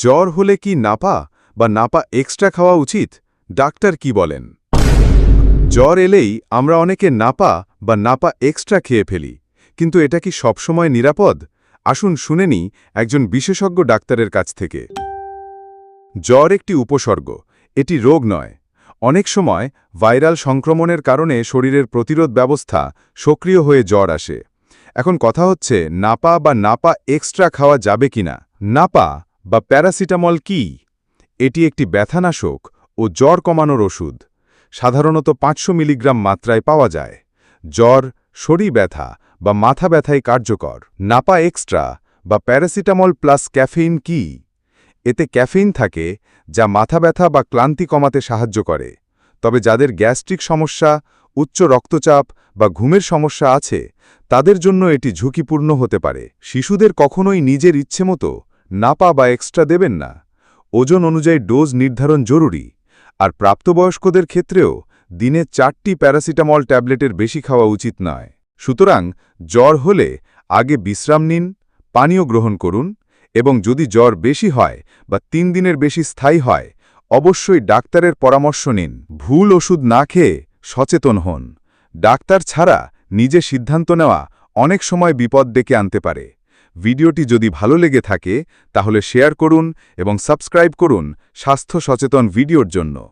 জ্বর হলে কি নাপা বা নাপা এক্সট্রা খাওয়া উচিত? ডাক্তার কি বলেন? জ্বর এলেই আমরা অনেকে নাপা বা নাপা এক্সট্রা খেয়ে ফেলি, কিন্তু এটা কি সবসময় নিরাপদ? আসুন শুনে নিই একজন বিশেষজ্ঞ ডাক্তারের কাছ থেকে। জ্বর একটি উপসর্গ, এটি রোগ নয়। অনেক সময় ভাইরাল সংক্রমণের কারণে শরীরের প্রতিরোধ ব্যবস্থা সক্রিয় হয়ে জ্বর আসে। এখন কথা হচ্ছে, নাপা বা নাপা এক্সট্রা খাওয়া যাবে কিনা? নাপা বা প্যারাসিটামল কি? এটি একটি ব্যথানাশক ও জ্বর কমানোর ওষুধ। সাধারণত পাঁচশো মিলিগ্রাম মাত্রায় পাওয়া যায়। জ্বর, শরীর ব্যথা বা মাথা ব্যথায় কার্যকর। নাপা এক্সট্রা বা প্যারাসিটামল প্লাস ক্যাফেইন কি? এতে ক্যাফেইন থাকে যা মাথা ব্যথা বা ক্লান্তি কমাতে সাহায্য করে। তবে যাদের গ্যাস্ট্রিক সমস্যা, উচ্চ রক্তচাপ বা ঘুমের সমস্যা আছে, তাদের জন্য এটি ঝুঁকিপূর্ণ হতে পারে। শিশুদের কখনোই নিজের ইচ্ছেমতো নাপা বা এক্সট্রা দেবেন না। ওজন অনুযায়ী ডোজ নির্ধারণ জরুরি। আর প্রাপ্তবয়স্কদের ক্ষেত্রেও দিনে চারটি প্যারাসিটামল ট্যাবলেটের বেশি খাওয়া উচিত নয়। সুতরাং জ্বর হলে আগে বিশ্রাম নিন, পানীয় গ্রহণ করুন এবং যদি জ্বর বেশি হয় বা তিন দিনের বেশি স্থায়ী হয়, অবশ্যই ডাক্তারের পরামর্শ নিন। ভুল ওষুধ না খেয়ে সচেতন হন। ডাক্তার ছাড়া নিজে সিদ্ধান্ত নেওয়া অনেক সময় বিপদ ডেকে আনতে পারে। ভিডিওটি যদি ভালো লেগে থাকে, তাহলে শেয়ার করুন এবং সাবস্ক্রাইব করুন স্বাস্থ্য সচেতন ভিডিওর জন্য।